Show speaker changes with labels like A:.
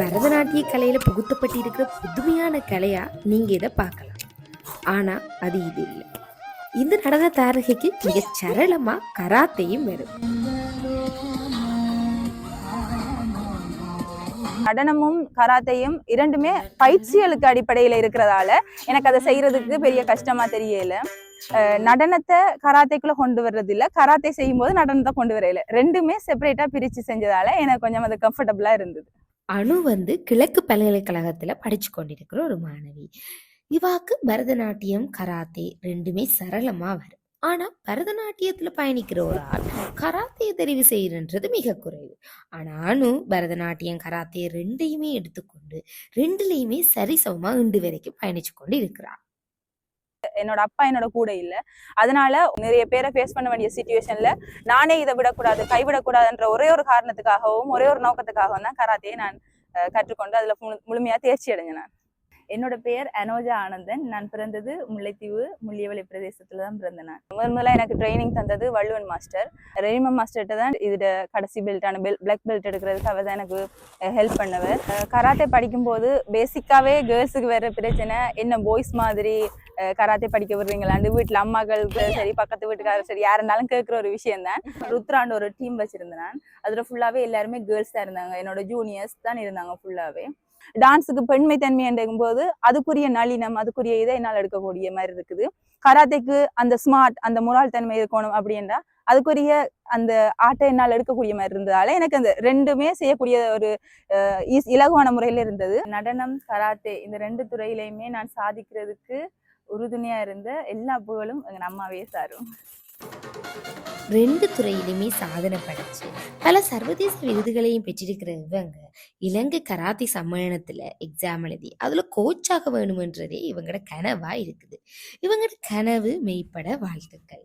A: பரதநாட்டிய கலையில புகுத்தப்பட்டிருக்கிற புதுமையான கலையா நீங்க இதை பார்க்கலாம். ஆனா அது இது இல்லை. இந்த நடன தாரகைக்கு மிக சரளமா கராத்தையும் வரும்.
B: நடனமும் கராத்தையும் இரண்டுமே பயிற்சிகளுக்கு அடிப்படையில இருக்கிறதால எனக்கு அதை செய்யறதுக்கு பெரிய கஷ்டமா தெரியல. நடனத்தை கராத்தைக்குள்ள கொண்டு வர்றது இல்ல கராத்தே செய்யும் போது நடனத்தை கொண்டு வரையில. ரெண்டுமே செப்பரேட்டா பிரிச்சு செஞ்சதால எனக்கு கொஞ்சம் அது கம்ஃபர்டபுளா இருந்தது.
A: அணு வந்து கிழக்கு பல்கலைக்கழகத்தில் படித்து கொண்டிருக்கிற ஒரு மாணவி. இவாக்கு பரதநாட்டியம் கராத்தே ரெண்டுமே சரளமாக வரும். ஆனால் பரதநாட்டியத்தில் பயணிக்கிற ஒரு ஆள் கராத்தையை தெரிவு செய்யறன்றது மிக குறைவு. ஆனால் அணு பரதநாட்டியம் கராத்தே ரெண்டையுமே எடுத்துக்கொண்டு ரெண்டுலேயுமே சரிசமமாக இண்டு வரைக்கும் பயணிச்சு கொண்டு இருக்கிறாள்
B: என்னோட அப்பா என்னோட கூட இல்ல. அதனால நிறைய பேரை ஃபேஸ் பண்ண வேண்டிய சுச்சுவேஷன்ல நானே இதை விடக்கூடாது கைவிடக்கூடாதுன்ற ஒரே ஒரு காரணத்துக்காகவும் ஒரே ஒரு நோக்கத்துக்காகவும் தான் கராத்தையை நான் கற்றுக்கொண்டு அதுல முழு- முழுமையா தேர்ச்சி அடைஞ்சேன் நான். என்னோட பெயர் அனோஜா ஆனந்தன். நான் பிறந்தது முல்லைத்தீவு முள்ளியவளை பிரதேசத்துல தான் பிறந்தேன் நான். முதல் முதல்ல எனக்கு ட்ரைனிங் தந்தது வள்ளுவன் மாஸ்டர் ரெய்மா மாஸ்டர்கிட்ட தான் இதோட கடைசி பெல்ட்டான பெல் பிளாக் பெல்ட் எடுக்கிறதுக்கு அவர் தான் எனக்கு ஹெல்ப் பண்ணவர். கராத்தே படிக்கும்போது பேசிக்காவே கேர்ள்ஸுக்கு வேற பிரச்சனை என்ன பாய்ஸ் மாதிரி கராத்தே படிக்க விடுறீங்களாண்டு வீட்டில் அம்மாக்களுக்கு சரி பக்கத்து வீட்டுக்காரர் சரி யார் இருந்தாலும் கேட்குற ஒரு விஷயம் தான். ருத்ராண்டு ஒரு டீம் வச்சிருந்தேன் நான். அதில் ஃபுல்லாகவே எல்லாருமே கேர்ள்ஸ் தான் இருந்தாங்க. என்னோட ஜூனியர்ஸ் தான் இருந்தாங்க ஃபுல்லாகவே டான்ஸுக்கு பெண்மை தன்மை என்றும் போது அதுக்குரிய நளினம் அதுக்குரிய இதை என்னால் எடுக்கக்கூடிய மாதிரி இருக்குது. கராத்தேக்கு அந்த ஸ்மார்ட் அந்த முரால் தன்மை இருக்கணும் அப்படின்றா அதுக்குரிய அந்த ஆட்டை என்னால் எடுக்கக்கூடிய மாதிரி இருந்ததால எனக்கு அந்த ரெண்டுமே செய்யக்கூடிய ஒரு ஈஸ்- இலகுவான முறையில் இருந்தது. நடனம் கராத்தே இந்த ரெண்டு துறையிலையுமே நான் சாதிக்கிறதுக்கு உறுதுணையா இருந்த எல்லா புகழும் எங்க அம்மாவே சாரும்.
A: ரெண்டு துறையிலுமே சாதனை படைச்சு பல சர்வதேச விருதுகளையும் பெற்றிருக்கிற இவங்க இலங்கை கராத்தி சம்மேளனத்துல எக்ஸாம் எழுதி அதுல கோச்சாக வேணுமென்றதே இவங்களோட கனவா இருக்குது. இவங்களோட கனவு மெய்ப்பட வாழ்த்துக்கள்.